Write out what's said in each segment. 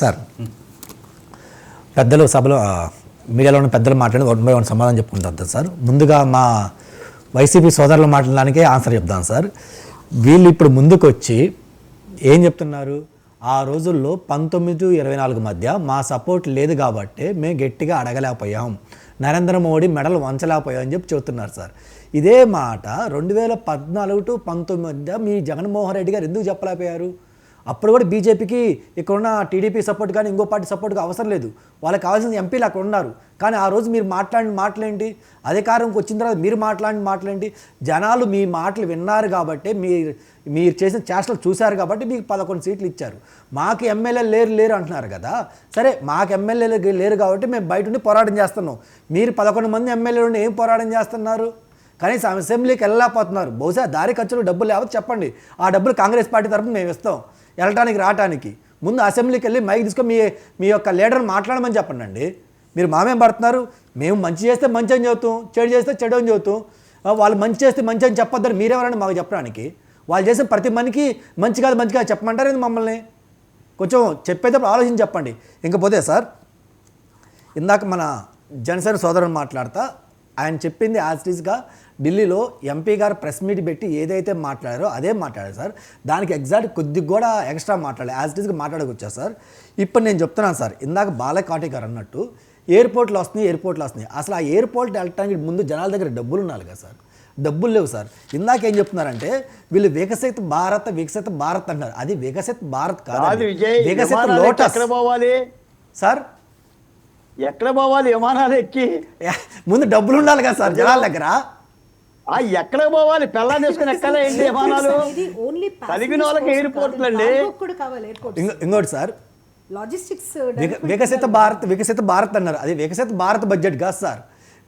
Sir పెద్దలు సభలో మీడియాలో ఉన్న పెద్దలు మాట్లాడి వన్ బై వన్ సమాధానం చెప్పుకుంటారు సార్. ముందుగా మా వైసీపీ సోదరులు మాట్లాడడానికే ఆన్సర్ చెప్తాను సార్. వీళ్ళు ఇప్పుడు ముందుకు వచ్చి ఏం చెప్తున్నారు? ఆ రోజుల్లో పంతొమ్మిది టు ఇరవై నాలుగు మధ్య మా సపోర్ట్ లేదు కాబట్టి మేము గట్టిగా అడగలేకపోయాం. నరేంద్ర మోడీ మెడలు వంచలేకపోయాం అని చెప్పి చెబుతున్నారు సార్. ఇదే మాట రెండు వేల పద్నాలుగు టు పంతొమ్మిది మధ్య మీ జగన్మోహన్ రెడ్డి గారు ఎందుకు చెప్పలేకపోయారు? అప్పుడు కూడా బీజేపీకి ఇక్కడున్న టీడీపీ సపోర్ట్ కానీ ఇంకో పార్టీ సపోర్ట్ అవసరం లేదు. వాళ్ళకి కావాల్సిన ఎంపీలు అక్కడ ఉన్నారు. కానీ ఆ రోజు మీరు మాట్లాడిన మాటలేంటి? అధికారంకి వచ్చిన తర్వాత మీరు మాట్లాడిన మాటలేంటి? జనాలు మీ మాటలు విన్నారు కాబట్టి మీరు మీరు చేసిన చేష్టలు చూశారు కాబట్టి మీకు పదకొండు సీట్లు ఇచ్చారు. మాకు ఎమ్మెల్యేలు లేరు లేరు అంటున్నారు కదా. సరే మాకు ఎమ్మెల్యేలు లేరు కాబట్టి మేము బయట ఉండి పోరాటం చేస్తున్నాం. మీరు పదకొండు మంది ఎమ్మెల్యేలు ఉండి ఏం పోరాటం చేస్తున్నారు? కనీసం అసెంబ్లీకి వెళ్ళలేకపోతున్నారు. బహుశా దారి ఖర్చులు డబ్బులు లేకపోతే చెప్పండి. ఆ డబ్బులు కాంగ్రెస్ పార్టీ తరఫున మేము ఇస్తాం. వెళ్ళటానికి రావటానికి. ముందు అసెంబ్లీకి వెళ్ళి మైక్ తీసుకొని మీ మీ యొక్క లీడర్ని మాట్లాడమని చెప్పండి అండి మీరు మామేం పడుతున్నారు? మేము మంచి చేస్తే మంచి అని చెబుతాం చెడు చేస్తే చెడు అని చెబుతాం. వాళ్ళు మంచి చేస్తే మంచి అని చెప్పొద్దని మీరెవరండి మాకు చెప్పడానికి? వాళ్ళు చేసిన ప్రతి మనికి మంచి కాదు మంచి కాదు చెప్పమంటారు ఏంది మమ్మల్ని? కొంచెం చెప్పేటప్పుడు ఆలోచించి చెప్పండి. ఇంకపోతే సార్ ఇందాక మన జనసేన సోదరుని మాట్లాడతా ఆయన చెప్పింది యాజ్ ఇట్ ఈస్గా ఢిల్లీలో ఎంపీ గారు ప్రెస్ మీట్ పెట్టి ఏదైతే మాట్లాడారో అదే మాట్లాడారు సార్. దానికి ఎగ్జాక్ట్ కొద్దిగా కూడా ఎక్స్ట్రా మాట్లాడాలి. యాజ్ ఇట్ ఈస్గా మాట్లాడకొచ్చా సార్. ఇప్పుడు నేను చెప్తున్నాను సార్. ఇందాక బాలకాటి గారు అన్నట్టు ఎయిర్పోర్ట్లో వస్తున్నాయి ఎయిర్పోర్ట్లో వస్తున్నాయి. అసలు ఆ ఎయిర్పోర్ట్ వెళ్ళటానికి ముందు జనాల దగ్గర డబ్బులు ఉండాలి కదా సార్. డబ్బులు లేవు సార్. ఇందాక ఏం చెప్తున్నారంటే వీళ్ళు వికసిత భారత్ వికసిత భారత్ అంటారు అది వికసిత భారత్ కాదు వికసిత లోటస్. సార్? ఎక్కడ పోవాలి? విమానాలు ఎక్కి? ముందు డబ్బులు ఉండాలి కదా సార్ జనాల దగ్గర. ఆ ఎక్కడ పోవాలి? పెళ్ళాన్ని తీసుకుని ఎక్కలే ఏంటి విమానాలు కలిగిన వాళ్ళకి ఎయిర్పోర్ట్లు అండి కూడా కావాలి ఎయిర్పోర్ట్ ఇంకో వింగోటి సార్. లాజిస్టిక్స్ విక- వికసిత భారత్ వికసిత భారత్ అన్నారు. అది వికసిత భారత్ బడ్జెట్ కాదు సార్.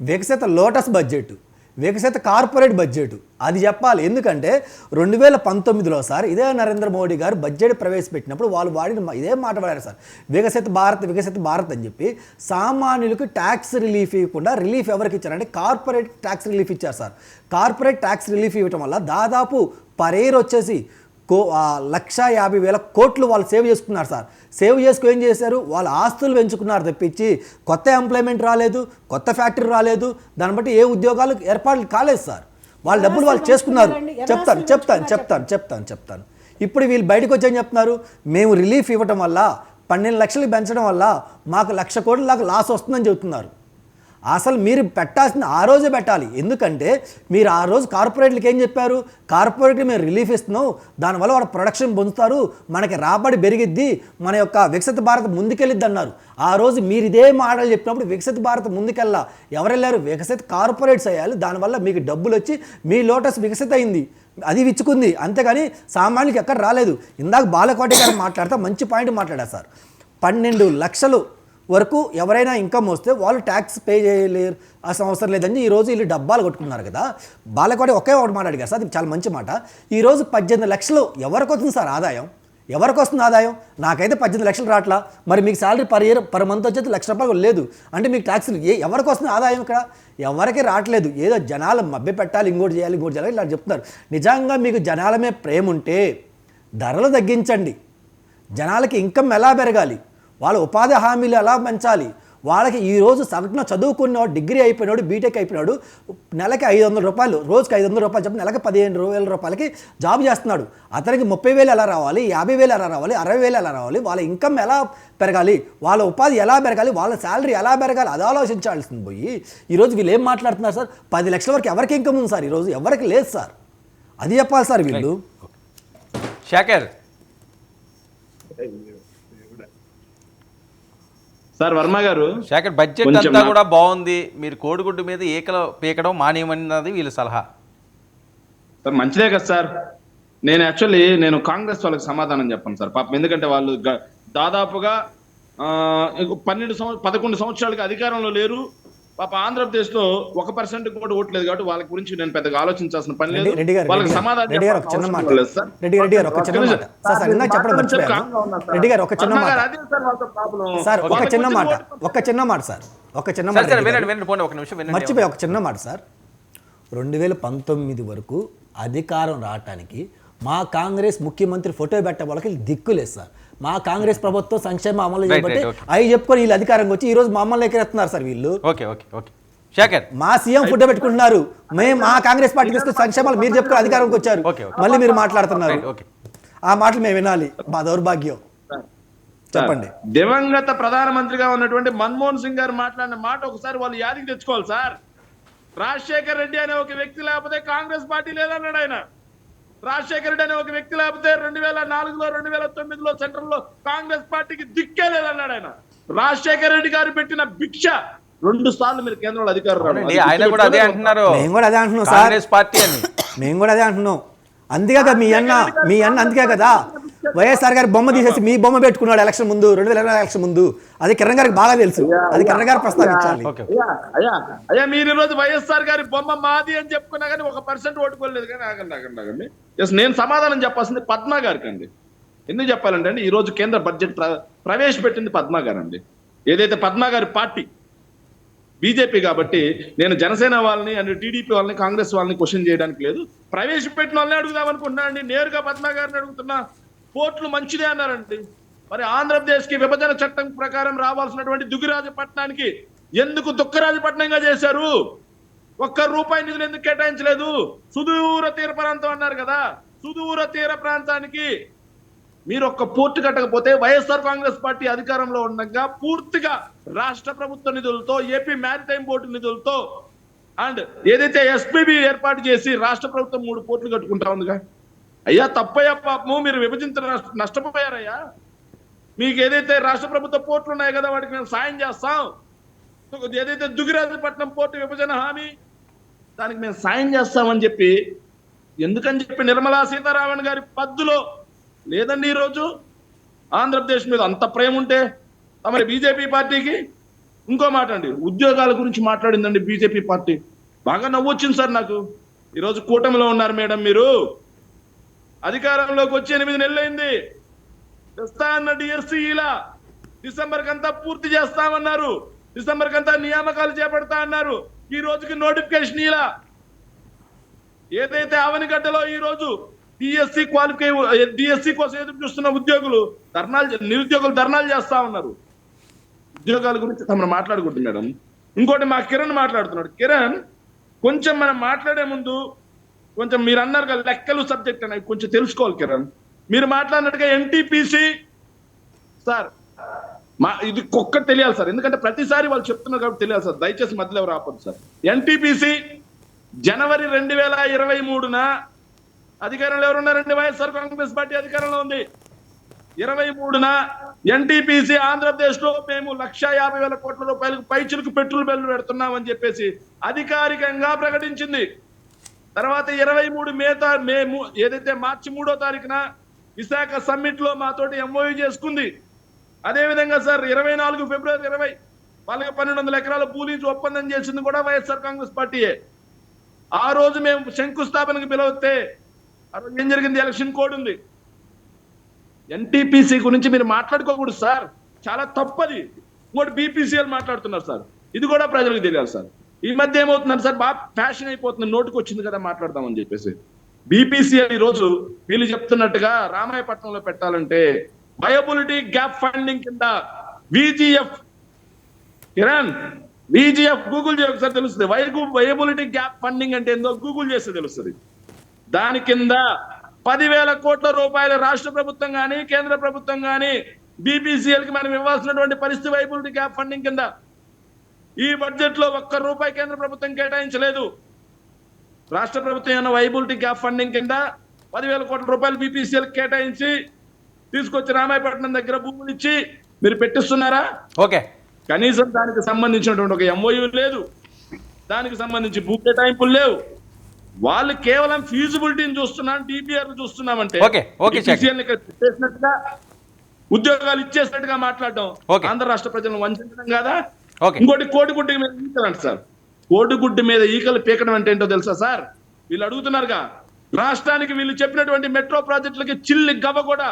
వికసిత లోటస్ బడ్జెట్. వికసిత కార్పొరేట్ బడ్జెట్. అది చెప్పాలి. ఎందుకంటే రెండు వేల పంతొమ్మిదిలో సార్ ఇదే నరేంద్ర మోడీ గారు బడ్జెట్ ప్రవేశపెట్టినప్పుడు వాళ్ళు వాడిన ఇదే మాట వాడారు సార్. వికసిత భారత్ వికసిత భారత్ అని చెప్పి సామాన్యులకు ట్యాక్స్ రిలీఫ్ ఇవ్వకుండా రిలీఫ్ ఎవరికి ఇచ్చారంటే కార్పొరేట్ ట్యాక్స్ రిలీఫ్ ఇచ్చారు సార్. కార్పొరేట్ ట్యాక్స్ రిలీఫ్ ఇవ్వటం వల్ల దాదాపు పరేర్ వచ్చేసి కో లక్ష యాభై వేల కోట్లు వాళ్ళు సేవ్ చేసుకున్నారు సార్. సేవ్ చేసుకు ఏం చేశారు? వాళ్ళ ఆస్తులు పెంచుకున్నారు తప్పించి. కొత్త ఎంప్లాయ్మెంట్ రాలేదు కొత్త ఫ్యాక్టరీ రాలేదు. దాన్ని బట్టి ఏ ఉద్యోగాలు ఏర్పాట్లు కాలేదు సార్. వాళ్ళ డబ్బులు వాళ్ళు చేసుకున్నారు. చెప్తాను చెప్తాను చెప్తాను చెప్తాను చెప్తాను. ఇప్పుడు వీళ్ళు బయటకు వచ్చి ఏం చెప్తున్నారు? మేము రిలీఫ్ ఇవ్వటం వల్ల పన్నెండు లక్షలు పెంచడం వల్ల మాకు లక్ష కోట్ల దాకా లాస్ వస్తుందని చెబుతున్నారు. అసలు మీరు పెట్టాల్సిన ఆ రోజే పెట్టాలి. ఎందుకంటే మీరు ఆ రోజు కార్పొరేట్లకి ఏం చెప్పారు? కార్పొరేట్కి మేము రిలీఫ్ ఇస్తున్నాం. దానివల్ల వాడు ప్రొడక్షన్ పొందుతారు. మనకి రాబడి పెరిగిద్ది. మన యొక్క వికసిత భారత్ ముందుకెళ్ళిద్ది అన్నారు. ఆ రోజు మీరు ఇదే మాటలు చెప్పినప్పుడు వికసిత భారత్ ముందుకెళ్ళా. ఎవరెళ్ళారు? వికసిత కార్పొరేట్స్ అయ్యాలి దానివల్ల మీకు డబ్బులు వచ్చి మీ లోటస్ వికసిత అయింది. అది విచ్చుకుంది. అంతేగాని సామాన్యులకి ఎక్కడ రాలేదు. ఇందాక బాలకోటి గారు మాట్లాడితే మంచి పాయింట్ మాట్లాడారు సార్. పన్నెండు లక్షలు వరకు ఎవరైనా ఇన్కమ్ వస్తే వాళ్ళు ట్యాక్స్ పే చేయలేరు. అసలు అవసరం లేదని ఈ రోజు వీళ్ళు డబ్బాలు కొట్టుకున్నారు కదా. బాలకోటి ఒకే ఒకటి మాట అడిగారు సార్ అది చాలా మంచి మాట. ఈరోజు పద్దెనిమిది లక్షలు ఎవరికి వస్తుంది సార్ ఆదాయం? ఎవరికి వస్తుంది ఆదాయం? నాకైతే పద్దెనిమిది లక్షలు రావట్లా. మరి మీకు salary per year per month వచ్చేది లక్ష రూపాయలు లేదు. అంటే మీకు ట్యాక్స్ ఏ ఎవరికి వస్తుంది ఆదాయం ఇక్కడ? ఎవరికి రావట్లేదు. ఏదో జనాలు మభ్య పెట్టాలి ఇంకోటి చేయాలి ఇంకోటి చేయాలి ఇలా చెప్తున్నారు. నిజంగా మీకు జనాల మీద ప్రేమ ఉంటే ధరలు తగ్గించండి. జనాలకి ఇన్కమ్ ఎలా పెరగాలి? వాళ్ళ ఉపాధి హామీలు ఎలా పెంచాలి? వాళ్ళకి ఈ రోజు సగటున చదువుకున్నవాడు డిగ్రీ అయిపోయినాడు బీటెక్ అయిపోయినాడు నెలకి ఐదు వందల రూపాయలు రోజుకి ఐదు వందల రూపాయలు చెప్పి నెలకి పదిహేను వేల రూపాయలకి జాబ్ చేస్తున్నాడు. అతనికి ముప్పై వేలు ఎలా రావాలి? యాభై వేలు ఎలా రావాలి? అరవై వేలు ఎలా రావాలి? వాళ్ళ ఇన్కమ్ ఎలా పెరగాలి? వాళ్ళ ఉపాధి ఎలా పెరగాలి? వాళ్ళ శాలరీ ఎలా పెరగాలి? అది ఆలోచించాల్సింది పోయి ఈరోజు వీళ్ళు ఏం మాట్లాడుతున్నారు సార్? పది లక్షల వరకు ఎవరికి ఇన్కమ్ ఉంది సార్ ఈరోజు ఎవరికి లేదు సార్. అది చెప్పాలి సార్ వీళ్ళు. శేఖర్ సార్ వర్మ గారు శేఖర్ బడ్జెట్ అంతా కూడా బాగుంది. మీరు కోడిగుడ్డు మీద ఈకలు పీకడం మానేయమన్నది వీళ్ళ సలహా. సార్ మంచిదే కదా సార్. నేను యాక్చువల్లీ నేను కాంగ్రెస్ వాళ్ళకి సమాధానం చెప్పను సార్. పాపం ఎందుకంటే వాళ్ళు దాదాపుగా పన్నెండు సంవత్సరం పదకొండు సంవత్సరాలకి అధికారంలో లేరు. పాప ఆంధ్రప్రదేశ్లో ఒక పర్సెంట్ కూడా ఓట్లేదు కాబట్టి వాళ్ళ గురించి నేను పెద్దగా ఆలోచించాల్సిన పని లేదు. వాళ్ళకి సమాధానం రెడ్డి గారు ఒక చిన్న చెప్పాల్సిన మాట. అవసరం లేదు సార్. రెడ్డి గారు ఒక చిన్న మాట. సార్ సార్ ఇందాక చెప్పడం. మర్చిపోయాను. రెడ్డి గారు ఒక చిన్న మాట. సార్ వాళ్ళతో ప్రాబ్లం. సార్ ఒక చిన్న మాట. ఒక చిన్న మాట సార్. ఒక చిన్న మాట సరే రెడ్డి వినండి గారు. వినండి పోండి ఒక నిమిషం వినండి. మర్చిపోయి ఒక చిన్న మాట సార్. రెండు వేల పంతొమ్మిది వరకు అధికారం రావటానికి మా కాంగ్రెస్ ముఖ్యమంత్రి ఫోటో పెట్టే వాళ్ళకి దిక్కు లేదు సార్. మా కాంగ్రెస్ ప్రభుత్వం సంక్షేమ అమలు చేయబట్టి. అవి చెప్పుకొని వీళ్ళు అధికారంకి వచ్చి ఈ రోజు మమ్మల్ని ఎక్కడెత్తున్నారు సార్ వీళ్ళు. ఓకే ఓకే ఓకే శేఖర్ మా సీఎం ఫుడ్ పెట్టుకుంటున్నారు. మేము మా కాంగ్రెస్ పార్టీ తీసుకున్న సంక్షేమాలు మీరు చెప్పుకొని అధికారంకి వచ్చారు. మళ్ళీ మీరు మాట్లాడుతున్నారు. ఆ మాటలు మేము వినాలి. మా దౌర్భాగ్యం. చెప్పండి. దివంగత ప్రధానమంత్రిగా ఉన్నటువంటి మన్మోహన్ సింగ్ గారు మాట్లాడిన మాట ఒకసారి వాళ్ళు యాదికి తెచ్చుకోవాలి సార్. రాజశేఖర్ రెడ్డి అనే ఒక వ్యక్తి లేకపోతే కాంగ్రెస్ పార్టీ లేదన్నాడు ఆయన. రాజశేఖర్ రెడ్డి అనే ఒక వ్యక్తి లేకపోతే రెండు వేల నాలుగులో రెండు వేల తొమ్మిదిలో సెంట్రల్లో కాంగ్రెస్ పార్టీకి దిక్కే లేదన్నాడు ఆయన. రాజశేఖర్ రెడ్డి గారు పెట్టిన భిక్ష రెండు సార్లు మీరు కేంద్రంలో అధికారం అవునండి, ఆయన కూడా అదే అంటున్నారు. మేము కూడా అదే అంటున్నాం సార్. కాంగ్రెస్ పార్టీ అని. మేము కూడా అదే అంటున్నాం. అందుకే కదా మీ అన్న మీ అన్న అందుకే కదా. వైఎస్ఆర్ గారి బొమ్మ తీసేసి మీ బొమ్మ పెట్టుకున్నాడు ఎలక్షన్ ముందు రెండు వేల ఇరవై ఎలక్షన్ ముందు. అది కిరణ్ గారికి బాగా తెలుసు. అది కిరణ్ గారు ప్రస్తావించాలి. అయ్యా మీరు ఈ రోజు వైఎస్ఆర్ గారి బొమ్మ మాది అని చెప్పుకున్నా కానీ ఒక పర్సెంట్ ఓటుకోలేదు కానీ ఆగండి ఆగండి ఆగండి. ఎస్ నేను సమాధానం చెప్పాల్సింది పద్మా గారికి అండి ఎందుకు చెప్పాలంటే అండి ఈ రోజు కేంద్ర బడ్జెట్ ప్ర- ప్రవేశపెట్టింది పద్మా గారు అండి ఏదైతే పద్మా గారి పార్టీ బీజేపీ కాబట్టి నేను జనసేన వాళ్ళని అండ్ టీడీపీ వాళ్ళని కాంగ్రెస్ వాళ్ళని క్వశ్చన్ చేయడానికి లేదు. ప్రవేశపెట్టిన వాళ్ళని అడుగుదాం అనుకుంటున్నా అండి. నేరుగా పద్మా గారిని అడుగుతున్నా. పోర్ట్లు మంచిదే అన్నారండి. మరి ఆంధ్రప్రదేశ్కి విభజన చట్టం ప్రకారం రావాల్సినటువంటి దుగ్గిరాజపట్నానికి ఎందుకు దుఃఖరాజపట్నంగా చేశారు? ఒక్క రూపాయి నిధులు ఎందుకు కేటాయించలేదు? సుదూర తీర ప్రాంతం అన్నారు కదా. సుదూర తీర ప్రాంతానికి మీరు ఒక్క పోర్టు కట్టకపోతే వైఎస్ఆర్ కాంగ్రెస్ పార్టీ అధికారంలో ఉండగా పూర్తిగా రాష్ట్ర ప్రభుత్వ నిధులతో ఏపీ మ్యారిటైమ్ బోర్డు నిధులతో అండ్ ఏదైతే ఎస్పీబీ ఏర్పాటు చేసి రాష్ట్ర ప్రభుత్వం మూడు పోర్టులు కట్టుకుంటా ఉందిగా. అయ్యా తప్పయ్యా పాపము మీరు విభజించిన నష్టపోయారయ్యా. మీకు ఏదైతే రాష్ట్ర ప్రభుత్వ పోర్టులు ఉన్నాయి కదా వాటికి మేము సాయం చేస్తాం. ఏదైతే దుగిరాజపట్నం పోర్టు విభజన హామీ దానికి మేము సాయం చేస్తామని చెప్పి ఎందుకని చెప్పి నిర్మలా సీతారామన్ గారి పద్దులో లేదండి ఈరోజు? ఆంధ్రప్రదేశ్ మీద అంత ప్రేమ ఉంటే మరి బీజేపీ పార్టీకి? ఇంకో మాట అండి ఉద్యోగాల గురించి మాట్లాడిందండి బీజేపీ పార్టీ. బాగా నవ్వొచ్చింది సార్ నాకు. ఈరోజు కూటమిలో ఉన్నారు మేడం మీరు. అధికారంలోకి వచ్చి ఎనిమిది నెలలైంది. తెస్తా అన్న డిఎస్సి ఇలా డిసెంబర్ కంతా పూర్తి చేస్తామన్నారు. డిసెంబర్ కంతా నియామకాలు చేపడతా అన్నారు. ఈ రోజుకి నోటిఫికేషన్ ఇలా. ఏదైతే ఆవనిగడ్డలో ఈ రోజు డిఎస్సి క్వాలిఫై డిఎస్సి కోసం ఎదురు చూస్తున్న ఉద్యోగులు ధర్నాలు నిరుద్యోగులు ధర్నాలు చేస్తా ఉన్నారు. ఉద్యోగాల గురించి తమను మాట్లాడుకుంటుంది మేడం. ఇంకోటి మా కిరణ్ మాట్లాడుతున్నాడు. కిరణ్ కొంచెం మనం మాట్లాడే ముందు కొంచెం మీరు అన్నారు కదా లెక్కలు సబ్జెక్ట్ అని కొంచెం తెలుసుకోవాలి కిరణ్. మీరు మాట్లాడినట్టుగా ఎన్టీపీసీ సార్ మా ఇది ఒక్కటి తెలియాలి సార్. ఎందుకంటే ప్రతిసారి వాళ్ళు చెప్తున్నారు కాబట్టి తెలియాలి సార్. దయచేసి మధ్యలో రాపదు సార్. ఎన్టీపీసీ జనవరి రెండు వేల ఇరవై మూడున అధికారంలో ఎవరున్నారండి వైఎస్ఆర్ కాంగ్రెస్ పార్టీ అధికారంలో ఉంది. ఇరవై మూడున ఎన్టీపీసీ ఆంధ్రప్రదేశ్లో మేము లక్ష యాభై వేల కోట్ల రూపాయలకు పైచులకు పెట్రోల్ బిల్లు పెడుతున్నామని చెప్పేసి అధికారికంగా ప్రకటించింది. తర్వాత ఇరవై మూడు మే మే ఏదైతే మార్చి మూడో తారీఖున విశాఖ సమ్మిట్లో మాతోటి ఎంఓయూ చేసుకుంది. అదేవిధంగా సార్ ఇరవై నాలుగు ఫిబ్రవరి ఇరవై వాళ్ళకి పన్నెండు వందల ఎకరాల పూలీసు ఒప్పందం చేసింది కూడా వైఎస్ఆర్ కాంగ్రెస్ పార్టీయే. ఆ రోజు మేము శంకుస్థాపనకు పిలవస్తే ఆ రోజు ఏం జరిగింది? ఎలక్షన్ కోడ్ ఉంది. ఎన్టీపీసీ గురించి మీరు మాట్లాడుకోకూడదు సార్. చాలా తప్పది. ఇంకోటి బీపీసీఎల్ మాట్లాడుతున్నారు సార్. ఇది కూడా ప్రజలకు తెలియాలి సార్. ఈ మధ్య ఏమవుతున్నారు సార్ బాగా ఫ్యాషన్ అయిపోతుంది నోటుకు వచ్చింది కదా మాట్లాడదామని చెప్పేసి. బీపీసీఎల్ ఈ రోజు వీళ్ళు చెప్తున్నట్టుగా రామాయపట్నంలో పెట్టాలంటే వయబిలిటీ గ్యాప్ ఫండింగ్ కింద విజిఎఫ్ కిరణ్ విజిఎఫ్ గూగుల్ ఒకసారి తెలుస్తుంది. వైగు వయబులిటీ గ్యాప్ ఫండింగ్ అంటే ఏందో గూగుల్ చేస్తే తెలుస్తుంది. దాని కింద పదివేల కోట్ల రూపాయల రాష్ట్ర ప్రభుత్వం కానీ కేంద్ర ప్రభుత్వం కానీ బీపీసీఎల్కి మనం ఇవ్వాల్సినటువంటి పరిస్థితి వైబులిటీ గ్యాప్ ఫండింగ్ కింద ఈ బడ్జెట్లో ఒక్క రూపాయి కేంద్ర ప్రభుత్వం కేటాయించలేదు. రాష్ట్ర ప్రభుత్వం ఏమైనా వైబిలిటీ గ్యాప్ ఫండింగ్ కింద పదివేల కోట్ల రూపాయలు బీపీసీఎల్ కేటాయించి తీసుకొచ్చి రామాయపట్నం దగ్గర భూములు ఇచ్చి మీరు పెట్టిస్తున్నారా? ఓకే. కనీసం దానికి సంబంధించినటువంటి ఒక ఎంఓయూ లేదు. దానికి సంబంధించి భూ కేటాయింపులు లేవు. వాళ్ళు కేవలం ఫీజిబిలిటీని చూస్తున్నాం డిపిఆర్ చూస్తున్నామంటే చేసినట్టుగా ఉద్యోగాలు ఇచ్చేసినట్టుగా మాట్లాడడం. ఆంధ్ర రాష్ట్ర ప్రజలను వంచడం కాదా. ఇంకోటి కోడిగుడ్డు మీద ఈకలు అంట సార్. కోడిగుడ్డు మీద ఈకలు పీకడం అంటే ఏంటో తెలుసా సార్? వీళ్ళు అడుగుతున్నారుగా రాష్ట్రానికి వీళ్ళు చెప్పినటువంటి మెట్రో ప్రాజెక్టులకి చిల్లి గవ్వ కూడా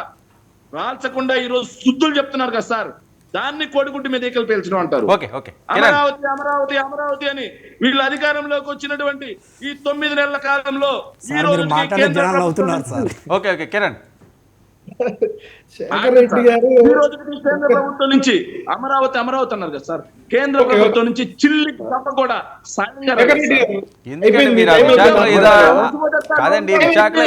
రాల్చకుండా ఈ రోజు శుద్ధులు చెప్తున్నారు కదా సార్. దాన్ని కోడిగుడ్డు మీద ఈకలు పేల్చడం అంటారు. ఓకే ఓకే కిరణ్ అమరావతి అమరావతి అమరావతి అని వీళ్ళు అధికారంలోకి వచ్చినటువంటి ఈ తొమ్మిది నెలల కాలంలో ఈ ఓకే కిరణ్ శేఖర్ రెడ్డి గారు ఈ రోజు కేంద్ర ప్రభుత్వం నుంచి అమరావతి అమరావతి అన్నారు కదా సార్. కేంద్ర ప్రభుత్వం నుంచి చిల్లి తప్ప కూడా ఎందుకంటే మీరు. కాదండి విశాఖలో.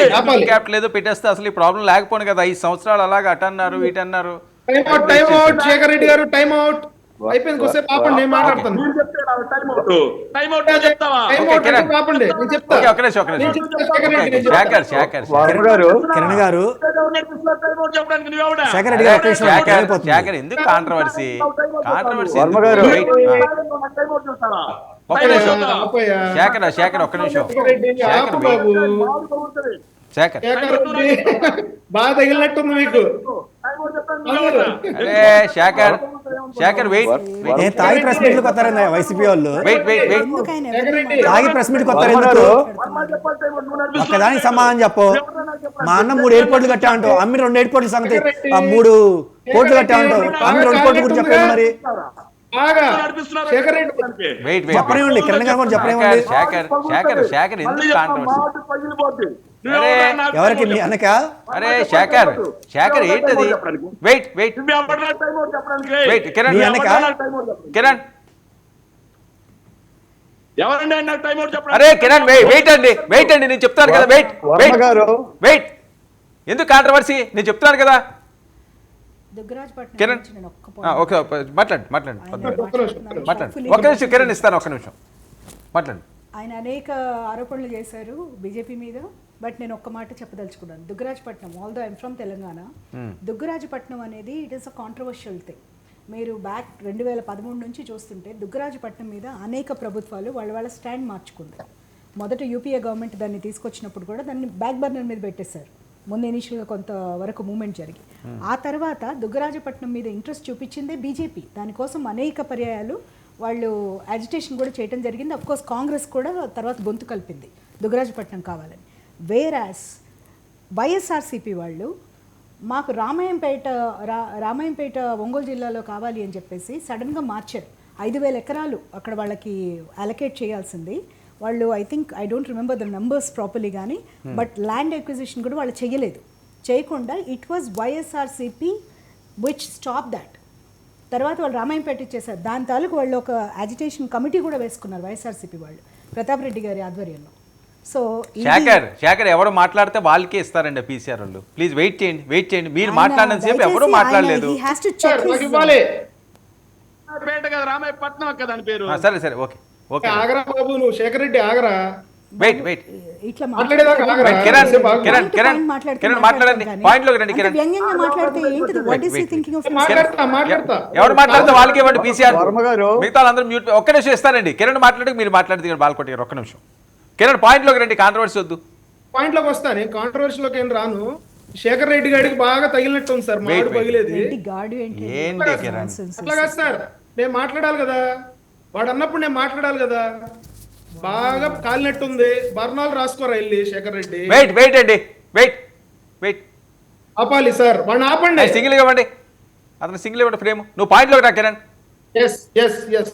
క్యాపిటల్ ఏదో పెట్టేస్తే అసలు ఈ ప్రాబ్లం లేకపోను కదా. ఐదు సంవత్సరాలు అలాగా అటన్నారు వీటన్నారు time out time out Shekhar Reddy garu time out అయిపోయింది కొద్దిసేపు ఆపండి నేను మాట్లాడతాను. కిరణ్. శేఖర్ గారు ఎందుకు కాంట్రవర్సీ కాంట్రవర్సీ? ఒక్క నిమిషం. శేఖర్ శేఖర్ ఒక్క నిమిషం శేఖర్ బాగా తగిలినట్టుంది మీకు? అరే శేఖర్ శేఖర్ వెయిట్ ఏ తాగి ప్రెస్ మీట్లకు వస్తారండి వైసీపీ వాళ్ళు? వెయిట్ వెయిట్ వెయిట్ తాగి ప్రెస్ మీట్కి వస్తారు వర్మ ఎందుకు. ఒక్కదానికి సమాధానం చెప్పు. మా అన్న మూడు ఎయిర్పోర్ట్లు కట్టా అంటావు. అమ్మి రెండు ఎయిర్పోర్ట్ల సంగతి. ఆ మూడు కోట్లు కట్టా అంటావు. అమ్మి రెండు కోట్ల గురించి చెప్పండి మరి? చెప్పనివ్వండి. కిరణ్ గారు చెప్పనివ్వండి. శేఖర్ శేఖర్ శేఖర్ ఎందుకు ఎవరికి మీ అరే శేఖర్ శేఖర్ ఏంటది? Wait wait? Wait Kiran? Kiran? అరే కిరణ్ వెయిట్ వెయిట్ అండి వెయిట్ అండి నేను చెప్తాను కదా వెయిట్ వెయిట్ గారు. వెయిట్. ఎందుకు కాంట్రవర్సీ నేను చెప్తాను కదా. కిరణ్ ఓకే మాట్లాడండి మాట్లాడండి ఆయన పర్లేదు. ఒక్క నిమిషం, మాట్లాడుతున్నారు. మాట్లాడండి ఒక్క నిమిషం కిరణ్ ఇస్తాను ఒక్క నిమిషం. మాట్లాడండి. ఆయన అనేక ఆరోపణలు చేశారు బీజేపీ మీద. బట్ నేను ఒక్క మాట చెప్పదలుచుకున్నాను. Dugarajapatnam although I'm from Telangana Dugarajapatnam అనేది it is a controversial thing మీరు బ్యాక్ రెండు వేల పదమూడు నుంచి చూస్తుంటే దుగ్గరాజపట్నం మీద అనేక ప్రభుత్వాలు వాళ్ళ వాళ్ళ స్టాండ్ మార్చుకుంది. మొదట యూపీఏ గవర్నమెంట్ దాన్ని తీసుకొచ్చినప్పుడు కూడా దాన్ని బ్యాక్ బర్నర్ మీద పెట్టేశారు. ముందు ఇనిషియల్గా కొంత వరకు మూమెంట్ జరిగి. ఆ తర్వాత దుగ్గరాజపట్నం మీద ఇంట్రెస్ట్ చూపించిందే బీజేపీ దానికోసం అనేక పర్యాయాలు వాళ్ళు అజిటేషన్ కూడా చేయడం జరిగింది. అఫ్ కోర్స్ కాంగ్రెస్ కూడా తర్వాత గొంతు కలిపింది. దుగ్గరాజపట్నం కావాలని. వేరాస్ వైఎస్ఆర్సీపీ వాళ్ళు మాకు రామాయంపేట రా రామాయంపేట ఒంగోలు జిల్లాలో కావాలి అని చెప్పేసి సడన్గా మార్చారు. ఐదు వేల ఎకరాలు అక్కడ వాళ్ళకి అలొకేట్ చేయాల్సింది. వాళ్ళు I think I don't remember the numbers properly కానీ బట్ ల్యాండ్ ఎక్విజిషన్ కూడా వాళ్ళు చేయలేదు. చేయకుండా it was YSRCP which stop that తర్వాత వాళ్ళు రామాయంపేట ఇచ్చేసారు. దాని తాలూకు వాళ్ళు ఒక అజిటేషన్ కమిటీ కూడా వేసుకున్నారు వైఎస్ఆర్సీపీ వాళ్ళు. ప్రతాప్ రెడ్డి గారి ఆధ్వర్యంలో. సో శేఖర్ శేఖర్ ఎవరు మాట్లాడితే వాళ్ళకే ఇస్తారండి పీసీఆర్ వాళ్ళు. ప్లీజ్ వెయిట్ చేయండి వెయిట్ చేయండి. మీరు ఆయన మాట్లాడినంత సేపు ఎవరు మాట్లాడలేదు. సార్, సరే సరే ఓకే ఓకే. ఆగరా బాబు నువ్వు శేఖర్ రెడ్డి ఆగరా? వెయిట్ వెయిట్ ఇట్లా కిరణ్? కిరణ్ కిరణ్ మాట్లాడండి. మాట్లాడతాను పాయింట్లోకి రండి అంటే కిరణ్ వ్యంగ్యంగా మాట్లాడితే ఏంటిది? What is wait, thinking of మాట్లాడతా మాట్లాడతా. ఎవరు మాట్లాడితే వాళ్ళకి ఇవ్వండి పీసీఆర్ వర్మ గారు. మిగతా వాళ్ళందరూ మ్యూట్ ఒక్క నిమిషం ఇస్తానండి. కిరణ్ మాట్లాడి మీరు మాట్లాడితే బాల్కొట్టి గారు ఒక్క నిమిషం. కిరణ్ పాయింట్లోకి రండి కాంట్రవర్సీ వద్దు. పాయింట్లోకి వస్తా నేను కాంట్రవర్సీలోకి ఏం రాను? శేఖర్ రెడ్డి గారికి బాగా తగిలినట్టు ఉంది సార్. మాడు wait. పగిలేది. ఏంటి గాడు ఏంటి? ఏంటి కిరణ్? అట్లా కాదు సార్. నేను మాట్లాడాలి కదా. వాడు అన్నప్పుడు నేను మాట్లాడాలి కదా. బాగా కాలినట్టుంది. బర్ణాలు రాసుకోరా వెళ్ళి శేఖర్ రెడ్డి? వెయిట్ వెయిట్ అండి. వెయిట్ వెయిట్ ఆపాలి సార్. వాడిని ఆపండి. సింగిల్ ఇవ్వండి. అతను సింగిల్ ఇవ్వండి ఫ్రేమ్ నువ్వు పాయింట్లోకి రా Kiran. Yes yes yes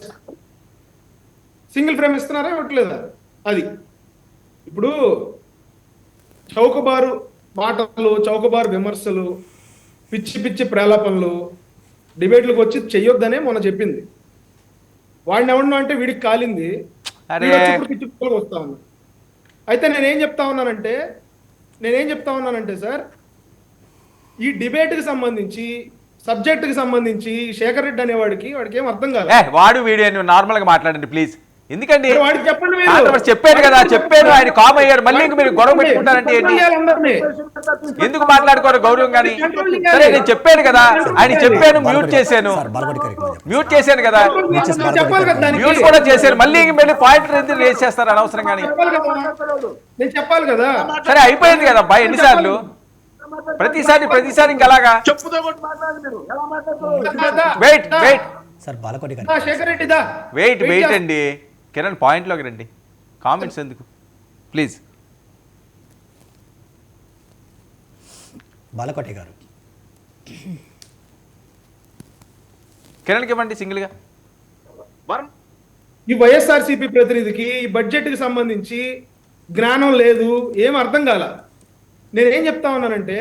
single frame ఇస్తున్నారా? ఇవ్వట్లేదా? అది. ఇప్పుడు చౌకబారు మాటలు చౌకబారు విమర్శలు పిచ్చి పిచ్చి ప్రేలాపనలు డిబేట్లకు వచ్చి చెయ్యొద్దనే మొన్న చెప్పింది. వాడిని ఎవడన్నా అంటే వీడికి కాలింది. పిచ్చి వస్తా ఉన్నా అయితే నేనేం చెప్తా ఉన్నానంటే నేనేం చెప్తా ఉన్నానంటే సార్ ఈ డిబేట్కి సంబంధించి సబ్జెక్టుకి సంబంధించి శేఖర్ రెడ్డి అనేవాడికి వాడికి ఏం అర్థం కాదు వాడు వీడియో నువ్వు నార్మల్గా మాట్లాడండి ప్లీజ్. ఎందుకండి? చెప్పండి కదా చెప్పాను ఆయన కామ్ అయ్యారు మళ్ళీ ఇంక మీరు గొడవ పెట్టుకుంటారంటే ఏంటి. ఎందుకు మాట్లాడుకోరు గౌరవం కానీ. సరే నేను చెప్పాను కదా. ఆయన చెప్పాను మ్యూట్ చేశాను. మ్యూట్ చేశాను కదా. మ్యూట్ కూడా చేశాను మళ్ళీ ఇంక మళ్ళీ పాయింట్ ఎందుకు రేస్ చేస్తారు అనవసరం కానీ చెప్పాలి కదా. నేను చెప్పాలి కదా. సరే అయిపోయింది కదా అబ్బాయి. ఎన్నిసార్లు? ప్రతిసారి ప్రతిసారి ఇంక అలాగా? చెప్పుతో కొట్టి మాట్లాడండి మీరు. ఎలా మాట్లాడుతున్నారు దా, దా, wait. Wait sir Balakoti wait wait. అండి. కిరణ్ పాయింట్లోకి రండి. కామెంట్స్ ఎందుకు? ప్లీజ్ బాలకోటి గారు. కిరణ్కి ఇవ్వండి సింగిల్గా. ఈ వైఎస్ఆర్సీపీ ప్రతినిధికి ఈ బడ్జెట్కి సంబంధించి జ్ఞానం లేదు ఏం అర్థం కాల? నేనేం చెప్తా ఉన్నానంటే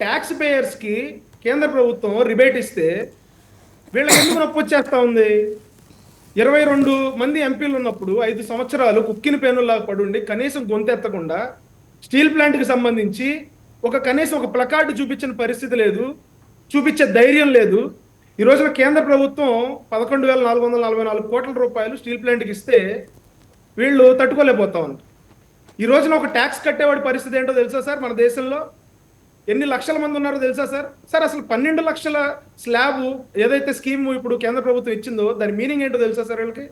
ట్యాక్స్ పేయర్స్కి కేంద్ర ప్రభుత్వం రిబేట్ ఇస్తే వీళ్ళకి ఎందుకు నొప్పి వచ్చేస్తా ఉంది? ఇరవై రెండు మంది ఎంపీలు ఉన్నప్పుడు ఐదు సంవత్సరాలు కుక్కిన పేనుల్లాగా పడుండి కనీసం గొంతెత్తకుండా స్టీల్ ప్లాంట్కి సంబంధించి ఒక కనీసం ఒక ప్లకార్డు చూపించిన పరిస్థితి లేదు చూపించే ధైర్యం లేదు. ఈ రోజున కేంద్ర ప్రభుత్వం పదకొండు వేల నాలుగు వందల నలభై నాలుగు కోట్ల రూపాయలు స్టీల్ ప్లాంట్కి ఇస్తే వీళ్ళు తట్టుకోలేకపోతా ఉన్నారు. ఈ రోజున ఒక ట్యాక్స్ కట్టేవాడి పరిస్థితి ఏంటో తెలుసా సార్ మన దేశంలో? ఎన్ని లక్షల మంది ఉన్నారో తెలుసా సార్? సార్ అసలు పన్నెండు లక్షల స్లాబ్ ఏదైతే స్కీమ్ ఇప్పుడు కేంద్ర ప్రభుత్వం ఇచ్చిందో దాని మీనింగ్ ఏంటో తెలుసా సార్ వీళ్ళకి?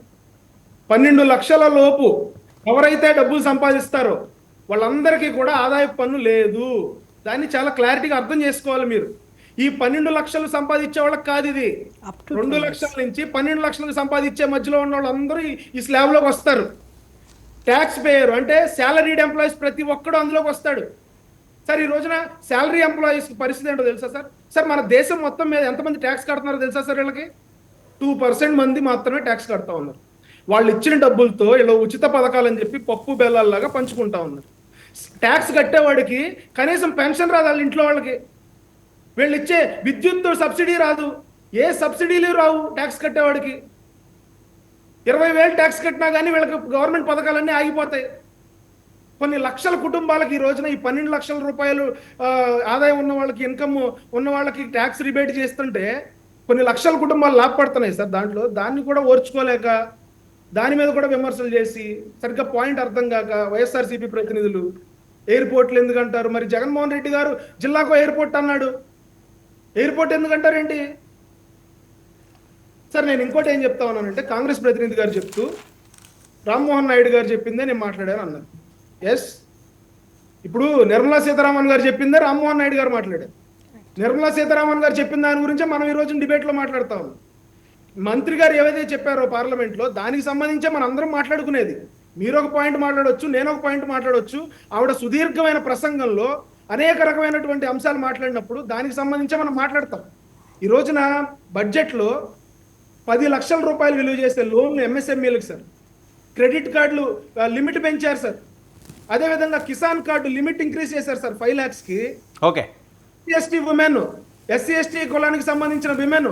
పన్నెండు లక్షల లోపు ఎవరైతే డబ్బులు సంపాదిస్తారో వాళ్ళందరికీ కూడా ఆదాయ పన్ను లేదు. దాన్ని చాలా క్లారిటీగా అర్థం చేసుకోవాలి మీరు. ఈ పన్నెండు లక్షలు సంపాదించే వాళ్ళకి కాదు ఇది. రెండు లక్షల నుంచి పన్నెండు లక్షలకు సంపాదించే మధ్యలో ఉన్న వాళ్ళందరూ ఈ- ఈ స్లాబ్లోకి వస్తారు. ట్యాక్స్ పేయర్ అంటే శాలరీడ్ ఎంప్లాయీస్ ప్రతి ఒక్కడు అందులోకి వస్తాడు. సార్ ఈ రోజున శాలరీ ఎంప్లాయీస్ పరిస్థితి ఏంటో తెలుసా సార్? సార్ మన దేశం మొత్తం మీద ఎంతమంది ట్యాక్స్ కడుతున్నారో తెలుసా సార్ వీళ్ళకి? టూ పర్సెంట్ మంది మాత్రమే ట్యాక్స్ కడతా ఉన్నారు. వాళ్ళు ఇచ్చిన డబ్బులతో ఇలా ఉచిత పథకాలు అని చెప్పి పప్పు బెల్లాల్లాగా పంచుకుంటా ఉన్నారు. ట్యాక్స్ కట్టేవాడికి కనీసం పెన్షన్ రాదు వాళ్ళ ఇంట్లో వాళ్ళకి. వీళ్ళు ఇచ్చే విద్యుత్ సబ్సిడీ రాదు. ఏ సబ్సిడీలు రావు ట్యాక్స్ కట్టేవాడికి. ఇరవై వేలు ట్యాక్స్ కట్టినా కానీ వీళ్ళకి గవర్నమెంట్ పథకాలన్నీ ఆగిపోతాయి. కొన్ని లక్షల కుటుంబాలకి ఈ రోజున ఈ పన్నెండు లక్షల రూపాయలు ఆదాయం ఉన్న వాళ్ళకి ఇన్కమ్ ఉన్న వాళ్ళకి ట్యాక్స్ రిబేట్ చేస్తుంటే కొన్ని లక్షల కుటుంబాలు లాభపడుతున్నాయి సార్ దాంట్లో. దాన్ని కూడా ఓర్చుకోలేక దాని మీద కూడా విమర్శలు చేసి సరిగ్గా పాయింట్ అర్థం కాక వైఎస్ఆర్సీపీ ప్రతినిధులు ఎయిర్పోర్ట్లు ఎందుకంటారు మరి జగన్మోహన్ రెడ్డి గారు జిల్లాకు ఎయిర్పోర్ట్ అన్నాడు. ఎయిర్పోర్ట్ ఎందుకు సార్ నేను ఇంకోటి ఏం చెప్తా ఉన్నానంటే కాంగ్రెస్ ప్రతినిధి గారు చెప్తూ రామ్మోహన్ నాయుడు గారు చెప్పిందే నేను మాట్లాడాను అన్నారు ఎస్ ఇప్పుడు నిర్మలా సీతారామన్ గారు చెప్పిందా రామ్మోహన్ నాయుడు గారు మాట్లాడారు. నిర్మలా సీతారామన్ గారు చెప్పిన దాని గురించే మనం ఈరోజు డిబేట్లో మాట్లాడతా ఉన్నాం. మంత్రి గారు ఏవైతే చెప్పారో పార్లమెంట్లో దానికి సంబంధించే మనం అందరం మాట్లాడుకునేది. మీరు ఒక పాయింట్ మాట్లాడవచ్చు నేను ఒక పాయింట్ మాట్లాడవచ్చు ఆవిడ సుదీర్ఘమైన ప్రసంగంలో అనేక రకమైనటువంటి అంశాలు మాట్లాడినప్పుడు దానికి సంబంధించే మనం మాట్లాడతాం. ఈ రోజున బడ్జెట్లో పది లక్షల రూపాయలు విలువ చేసే లోన్లు ఎంఎస్ఎంఈలకు సార్. క్రెడిట్ కార్డులు లిమిట్ పెంచారు సార్. అదేవిధంగా కిసాన్ కార్డు లిమిట్ ఇంక్రీజ్ చేశారు sir five ల్యాక్స్కి okay. ST women SC ST కులానికి సంబంధించిన విమెన్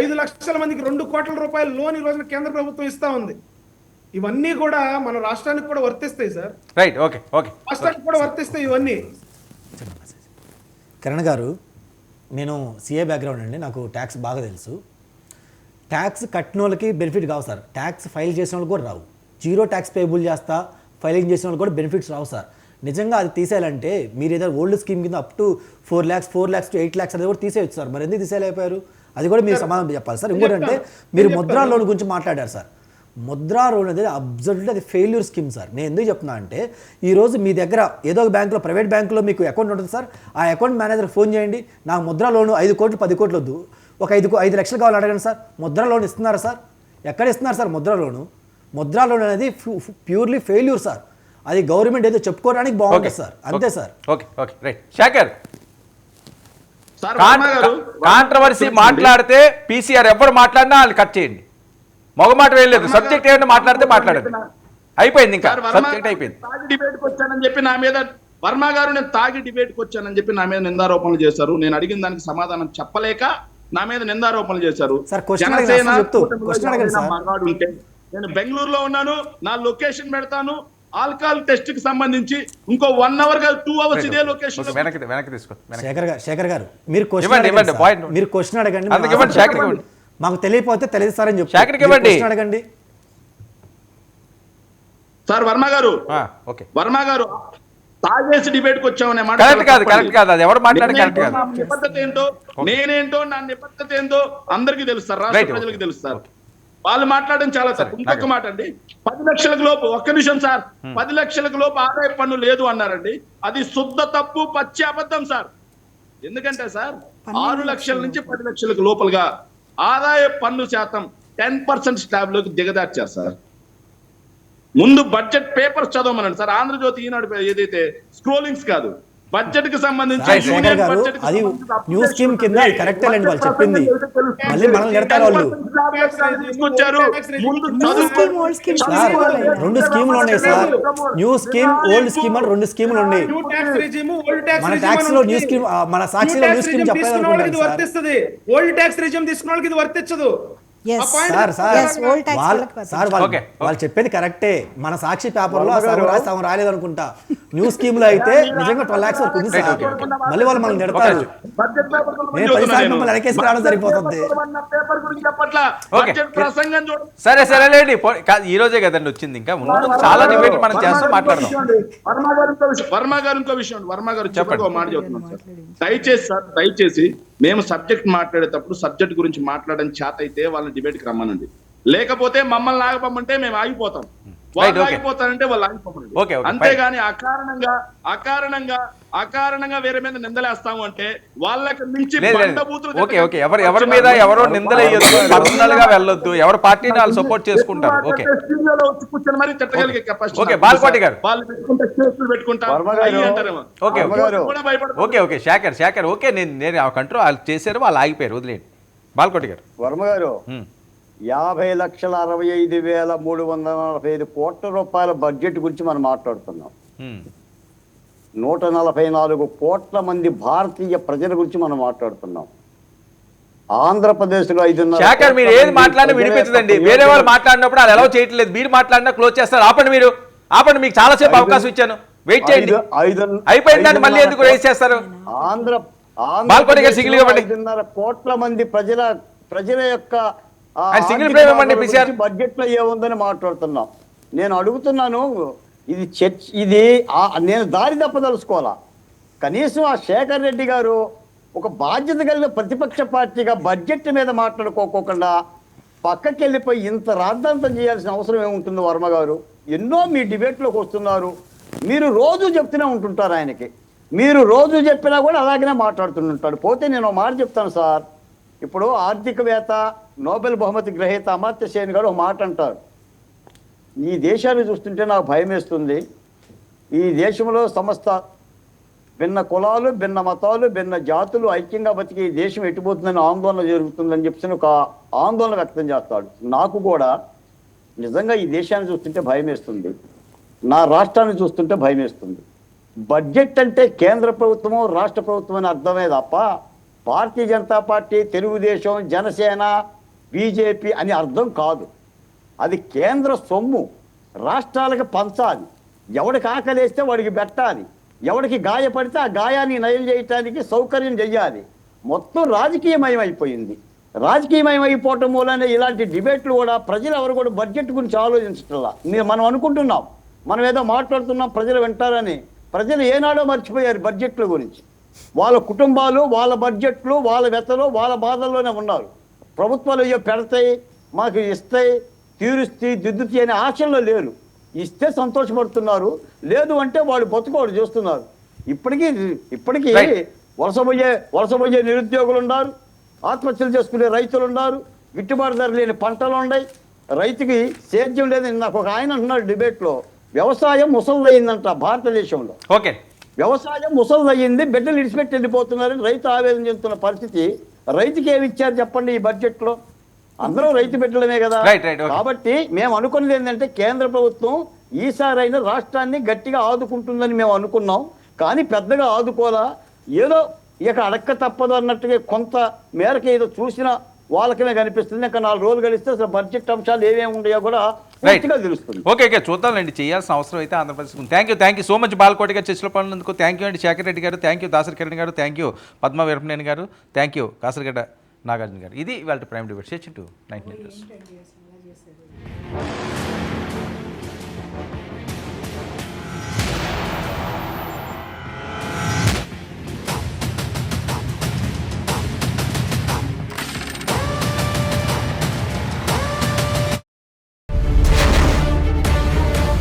ఐదు లక్షల మందికి రెండు కోట్ల రూపాయల లోన్ ఈ రోజున కేంద్ర ప్రభుత్వం ఇస్తా ఉంది. ఇవన్నీ కూడా మన రాష్ట్రానికి కూడా వర్తిస్తాయి సార్. రైట్ ఓకే ఓకే రాష్ట్రానికి కూడా వర్తిస్తాయి ఇవన్నీ. కిరణ్ గారు నేను సిఏ బ్యాక్గ్రౌండ్ అండి నాకు ట్యాక్స్ బాగా తెలుసు. ట్యాక్స్ కట్టిన వాళ్ళకి బెనిఫిట్ కావు సార్. ట్యాక్స్ ఫైల్ చేసిన వాళ్ళకి కూడా రావు. జీరో ట్యాక్స్ పేబుల్ చేస్తా ఫైలింగ్ చేసిన వాళ్ళకి కూడా బెనిఫిట్స్ రావు సార్. నిజంగా అది తీసేయాలంటే మీరు ఏదైనా ఓల్డ్ స్కీమ్ కింద up to four lakhs four lakhs to eight lakhs అది కూడా తీసేయచ్చు సార్. మరి ఎందుకు తీసేయలేకపోయారు? అది కూడా మీరు సమాధానం చెప్పాలి సార్. ఇంకోటి అంటే మీరు ముద్రా లోన్ గురించి మాట్లాడారు సార్. ముద్రా లోన్ అనేది అబ్జల్యూట్లీ అది ఫెయిల్యూర్ స్కీమ్ సార్. నేను ఎందుకు చెప్తున్నా అంటే ఈ రోజు మీ దగ్గర ఏదో ఒక బ్యాంకులో ప్రైవేట్ బ్యాంకులో మీకు అకౌంట్ ఉంటుంది సార్. ఆ అకౌంట్ మేనేజర్ ఫోన్ చేయండి. నాకు ముద్రా లోన్ ఐదు కోట్లు పది కోట్లు వద్దు. ఒక ఐదు ఐదు లక్షలు కావాలి అడగండి సార్. ముద్రా లోన్ ఇస్తున్నారా సార్? ఎక్కడ ఇస్తున్నారు sir Mudra loan? Mudra loan అనేది ప్యూర్లీ ఫెయిల్యూర్ సార్. అది గవర్నమెంట్ ఏదో చెప్పుకోవడానికి బాగుంటుంది సార్. అంతే sir. Okay. Okay. Right. Shekhar. Sir Varma garu controversy మాట్లాడితే పీసీఆర్ ఎవరు మాట్లాడినా వాళ్ళు కట్ చేయండి. మొగమాట వేయలేదు. సబ్జెక్ట్ ఏమైనా మాట్లాడితే మాట్లాడండి. అయిపోయింది ఇంకా. సార్ వర్మ సబ్జెక్ట్ అయిపోయింది. డిబేట్కి వచ్చానని చెప్పి నా మీద వర్మ గారు నేను తాగి డిబేట్కి వచ్చానని చెప్పి నా మీద నిందారోపణలు చేశారు. నేను అడిగిన దానికి సమాధానం చెప్పలేక నా మీద నిందారోపణలు చేశారు. జనసేన. మగాడు ఉంటే నేను బెంగళూరులో ఉన్నాను నా లొకేషన్ పెడతాను ఆల్కహాల్ టెస్ట్కి సంబంధించి ఇంకో వన్ అవర్ కాదు టూ అవర్స్ ఇదే లొకేషన్ వెనక్కి వెనక్కి తీసుకో శేఖర్ గారు శేఖర్ గారు మీరు క్వశ్చన్ సార్. మీరు క్వశ్చన్ అడగండి. మాకు తెలియకపోతే తెలియస్తారని చెప్పి శేఖర్కి ఇవ్వండి. క్వశ్చన్ అడగండి సార్ వర్మ గారు ఆ, ఓకే వర్మ గారు తాగేసి డిబేట్కి వచ్చామనే మాట కరెక్ట్ కాదు. కరెక్ట్ కాదు అది ఎవరు మాట్లాడి కరెక్ట్ కాదు నిబద్ధత ఏంటో నేనేంటో నా నిబద్ధత ఏంటో అందరికీ తెలుస్తారు రాష్ట్ర ప్రజలకు. తెలుస్తారు వాళ్ళు మాట్లాడడం చాలా సరే, ఇంకొక మాట అండి పది లక్షలకు లోపు ఒక్క నిమిషం సార్. పది లక్షలకు లోపు ఆదాయ పన్ను లేదు అన్నారండి. అది శుద్ధ తప్పు పచ్చి అబద్ధం సార్. ఎందుకంటే సార్ ఆరు లక్షల నుంచి పది లక్షలకు లోపలుగా ఆదాయ పన్ను శాతం టెన్ పర్సెంట్ స్లాబ్లోకి దిగదార్చారు సార్. ముందు బడ్జెట్ పేపర్స్ చదవమనండి సార్. ఆంధ్రజ్యోతి ఈనాడు ఏదైతే స్క్రోలింగ్స్ కాదు బడ్జెట్కి సంబంధించి అది న్యూ స్కీమ్ కింద కరెక్టే లేండి వాళ్ళు చెప్పింది. మళ్ళీ మనల్ని తిడతారు వాళ్ళు. తీసుకొచ్చారు. రెండు స్కీములు ఉన్నాయి sir. New scheme old scheme అని రెండు స్కీములు ఉన్నాయి. మన ట్యాక్స్లో న్యూ స్కీమ్ మన సాక్షిలో న్యూ స్కీమ్ సార్. వర్తిస్తుంది. ఓల్డ్ ట్యాక్స్ రెజిమ్ తీసుకున్న వాళ్ళకి ఇది వర్తించదు. వాళ్ళ- చెప్పేది కరెక్టే. మన సాక్షి పేపర్లో సగం రాలేదు అనుకుంటా న్యూ స్కీమ్లో అయితే నిజంగా ట్వెల్వ్ లాక్స్ వరకు ఉంది సార్. మళ్ళీ వాళ్ళు పేపర్ గురించి నేను పదిసార్లు నేను. మిమ్మల్ని వెనకేసి రావడం సరిపోతుంది. బడ్జెట్ పేపర్ పేపర్ గురించి చెప్పట్లా? ఓకే. బడ్జెట్ ప్రసంగం చూడండి సరే సరేలేండి ఈ రోజే కదండి వచ్చింది ఇంకా. ముందు చాలా డిబేట్ మనం చేస్తూ మాట్లాడదాం. వర్మ గారు ఇంకో విషయం వర్మ గారు ఇంకో విషయం వర్మ గారు చెప్పండి. ఒక మాట చెప్తున్నాం సార్. దయచేసి సార్ దయచేసి మేము సబ్జెక్ట్ మాట్లాడేటప్పుడు సబ్జెక్ట్ గురించి మాట్లాడడం చేత అయితే వాళ్ళని డిబేట్కి రమ్మనండి. లేకపోతే మమ్మల్ని ఆగిపోమంటే మేము ఆగిపోతాం. వాళ్ళు Right, okay. ఆగిపోతారంటే వాళ్ళు okay, అంతేగాని అకారణంగా అకారణంగా అకారణంగా వేరే మీద నిందలేస్తాము అంటే వాళ్ళకి మించి ఓకే ఓకే ఎవరు ఎవరి మీద ఎవరో నిందలేయొద్దు పర్సనల్గా వెళ్ళొద్దు. ఎవరి పార్టీని వాళ్ళు సపోర్ట్ చేసుకుంటారు. ఓకే కూర్చొని మరి తిట్టగలిగే కెపాసిటీ ఓకే, గారు. వాళ్ళు పెట్టుకుంటే కేసులు పెట్టుకుంటారు. Okay, okay. Okay Shekhar Shekhar okay నేను నేను ఆ కంట్రోల్ వాళ్ళు చేశారు వాళ్ళు ఆగిపోయారు. వదిలేండి బాల్కోటి గారు. వర్మ గారు. యాభై లక్షల అరవై ఐదు వేల మూడు వందల నలభై ఐదు కోట్ల రూపాయల బడ్జెట్ గురించి మనం మాట్లాడుతున్నాం. నూట నలభై నాలుగు కోట్ల మంది భారతీయ ప్రజల గురించి మనం మాట్లాడుతున్నాం. ఆంధ్రప్రదేశ్లో ఐదున్నర శేఖర్ మీరు ఏది మాట్లాడినా వినిపించదండి. వేరే వాళ్ళు మాట్లాడినప్పుడు వాళ్ళు ఎలా చేయట్లేదు. మీరు మాట్లాడినా క్లోజ్ చేస్తారు. ఆపండి మీరు. ఆపండి. మీకు చాలా సేపు ఐదు- అవకాశం ఇచ్చాను. వెయిట్ చేయండి. ఐదు- ఐదు- అయిపోయిందండి. మళ్ళీ ఎందుకు రేస్ చేస్తారు? ఆంధ్ర కోట్ల మంది ప్రజల ప్రజల యొక్క బడ్జెట్లో ఏముందని మాట్లాడుతున్నాం. నేను అడుగుతున్నాను ఇది చర్చ్ ఇది నేను దారి తప్పదలుచుకోవాలా? కనీసం ఆ శేఖర్ రెడ్డి గారు ఒక బాధ్యత కలిగిన ప్రతిపక్ష పార్టీగా బడ్జెట్ మీద మాట్లాడుకోకుండా పక్కకి వెళ్ళిపోయి ఇంత రాద్ధాంతం చేయాల్సిన అవసరం ఏముంటుంది వర్మ గారు? ఎన్నో మీ డిబేట్లోకి వస్తున్నారు. మీరు రోజు చెప్తూనే ఉంటుంటారు ఆయనకి. మీరు రోజు చెప్పినా కూడా అలాగనే మాట్లాడుతుంటాడు. పోతే నేను ఒక మాట చెప్తాను సార్. ఇప్పుడు ఆర్థికవేత్త నోబెల్ బహుమతి గ్రహీత అమర్త్య సేన్ గారు ఒక మాట అంటారు. ఈ దేశాన్ని చూస్తుంటే నాకు భయం వేస్తుంది. ఈ దేశంలో సమస్త భిన్న కులాలు భిన్న మతాలు భిన్న జాతులు ఐక్యంగా బతికి ఈ దేశం ఎట్టిపోతుందని ఆందోళన జరుగుతుందని చెప్పి ఒక ఆందోళన వ్యక్తం చేస్తాడు. నాకు కూడా నిజంగా ఈ దేశాన్ని చూస్తుంటే భయం వేస్తుంది. నా రాష్ట్రాన్ని చూస్తుంటే భయం వేస్తుంది. బడ్జెట్ అంటే కేంద్ర ప్రభుత్వము రాష్ట్ర ప్రభుత్వం అని అర్థమే తప్ప భారతీయ జనతా పార్టీ తెలుగుదేశం జనసేన బీజేపీ అని అర్థం కాదు. అది కేంద్ర సొమ్ము. రాష్ట్రాలకు పంచాలి. ఎవడికి ఆకలేస్తే వాడికి పెట్టాలి. ఎవడికి గాయపడితే ఆ గాయాన్ని నయం చేయటానికి సౌకర్యం చెయ్యాలి. మొత్తం రాజకీయమయం అయిపోయింది. రాజకీయమయం అయిపోవటం మూలనే ఇలాంటి డిబేట్లు కూడా ప్రజలు ఎవరు కూడా బడ్జెట్ గురించి ఆలోచించట్లా. మనం అనుకుంటున్నాం. మనం ఏదో మాట్లాడుతున్నాం ప్రజలు వింటారని. ప్రజలు ఏనాడో మర్చిపోయారు బడ్జెట్ల గురించి. వాళ్ళ కుటుంబాలు వాళ్ళ బడ్జెట్లు వాళ్ళ వెతలు వాళ్ళ బాధల్లోనే ఉన్నారు. ప్రభుత్వాలు అయ్యో పెడతాయి మాకు ఇస్తాయి తీరుస్తాయి దిద్దుతాయి అనే ఆశల్లో లేరు. ఇస్తే సంతోషపడుతున్నారు. లేదు అంటే వాళ్ళు బతుకోడు చేస్తున్నారు. ఇప్పటికీ ఇప్పటికీ. వలసపోయే వలసపోయే నిరుద్యోగులు ఉన్నారు. ఆత్మహత్యలు చేసుకునే రైతులు ఉన్నారు. గిట్టుబాటు ధర లేని పంటలు ఉన్నాయి. రైతుకి సేద్యం లేదని నాకు ఒక ఆయన అంటున్నాడు డిబేట్లో. వ్యవసాయం ముసలిదయిందంట భారతదేశంలో. ఓకే. వ్యవసాయం ముసలిదయ్యింది బిడ్డలు ఇడిచిపెట్టి వెళ్ళిపోతున్నారని రైతు ఆవేదన చెందుతున్న పరిస్థితి రైతుకి ఏమి ఇచ్చారు చెప్పండి ఈ బడ్జెట్లో అందరూ రైతు బిడ్డలమే కదా. కాబట్టి మేము అనుకున్నది ఏంటంటే కేంద్ర ప్రభుత్వం ఈసారైనా రాష్ట్రాన్ని గట్టిగా ఆదుకుంటుందని మేము అనుకున్నాం. కానీ పెద్దగా ఆదుకోలా. ఏదో ఇక అడక్క తప్పదు అన్నట్టుగా కొంత మేరకు ఏదో చూసిన వాళ్ళకమే కనిపిస్తుంది. ఇంకా నాలుగు రోజులు కలిస్తే అసలు బడ్జెట్ అంశాలు ఏమేమి ఉన్నాయో కూడా తెలుస్తుంది. ఓకే ఓకే చూద్దాంలేండి చేయాల్సిన అవసరం అయితే ఆంధ్రప్రదేశ్ ఉంది. Thank you thank you so much Balakoti garu చర్చలో పడినందుకు. థ్యాంక్ యూ అండి శేఖర్ రెడ్డి గారు. థ్యాంక్ యూ దాసరి కిరణ్ గారు. థ్యాంక్ యూ పద్మ వీరపనేని గారు. థ్యాంక్ యూ కాసరగడ్డ నాగార్జున గారు. ఇది వాళ్ళ ప్రైమ్ డిబేట్. చేసి టూ నైన్టీ న్యూస్.